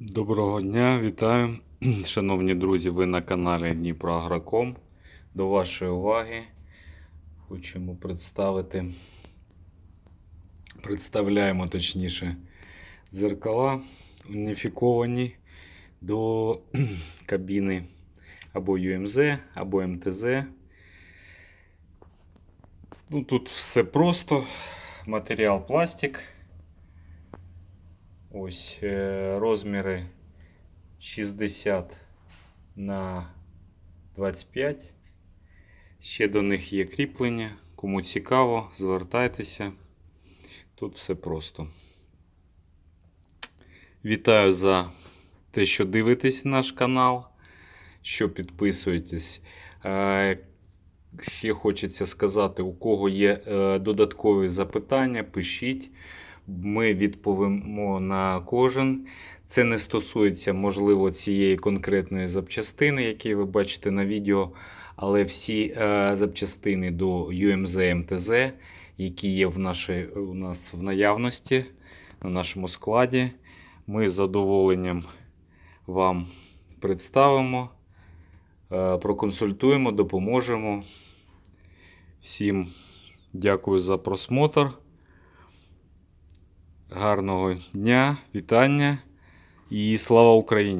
Доброго дня, вітаю. Шановні друзі, ви на каналі Дніпро Агроком. До вашої уваги хочемо представити. Представляємо точніше дзеркала уніфіковані до кабіни або UMZ, або МТЗ. Ну, тут все просто. Матеріал пластик. Ось е, розміри 60 на 25. Ще до них є кріплення. Кому цікаво, звертайтеся. Тут все просто. Вітаю за те, що дивитесь наш канал, що підписуєтесь. Е, Ще хочеться сказати, у кого є е, додаткові запитання, пишіть. Ми відповімо на кожен. Це не стосується, можливо, цієї конкретної запчастини, які ви бачите на відео, але всі е, запчастини до UMZ МТЗ, які є в нашій, у нас в наявності на нашому складі, ми з задоволенням вам представимо, е, проконсультуємо, допоможемо. Всім дякую за просмотр. Гарного дня, вітання і слава Україні!